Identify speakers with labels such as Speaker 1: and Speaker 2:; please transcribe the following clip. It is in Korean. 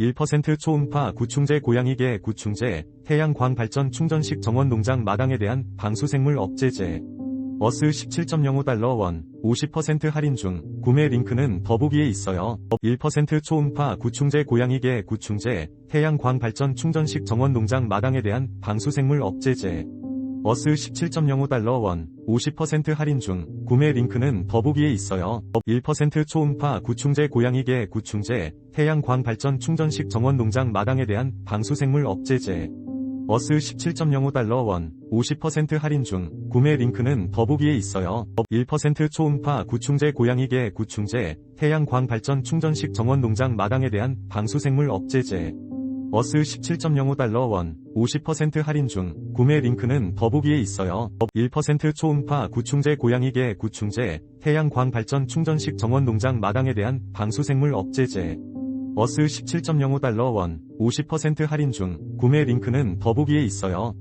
Speaker 1: 1% 초음파 구충제 고양이개 구충제 태양광 발전 충전식 정원 농장 마당에 대한 방수생물 억제제 어스 17.05달러 원 50% 할인 중 구매 링크는 더보기에 있어요. 1% 초음파 구충제 고양이개 구충제 태양광 발전 충전식 정원 농장 마당에 대한 방수생물 억제제 어스 17.05달러 원 50% 할인 중 구매 링크는 더보기에 있어요. 1% 초음파 구충제 고양이개 구충제 태양광 발전 충전식 정원 농장 마당에 대한 방수생물 억제제 어스 17.05달러 원 50% 할인 중 구매 링크는 더보기에 있어요. 1% 초음파 구충제 고양이개 구충제 태양광 발전 충전식 정원 농장 마당에 대한 방수생물 억제제 어스 17.05달러 원 50% 할인 중 구매 링크는 더보기에 있어요. 1% 초음파 구충제 고양이개 구충제 태양광 발전 충전식 정원 농장 마당에 대한 방수생물 억제제 어스 17.05달러 원 50% 할인 중 구매 링크는 더보기에 있어요.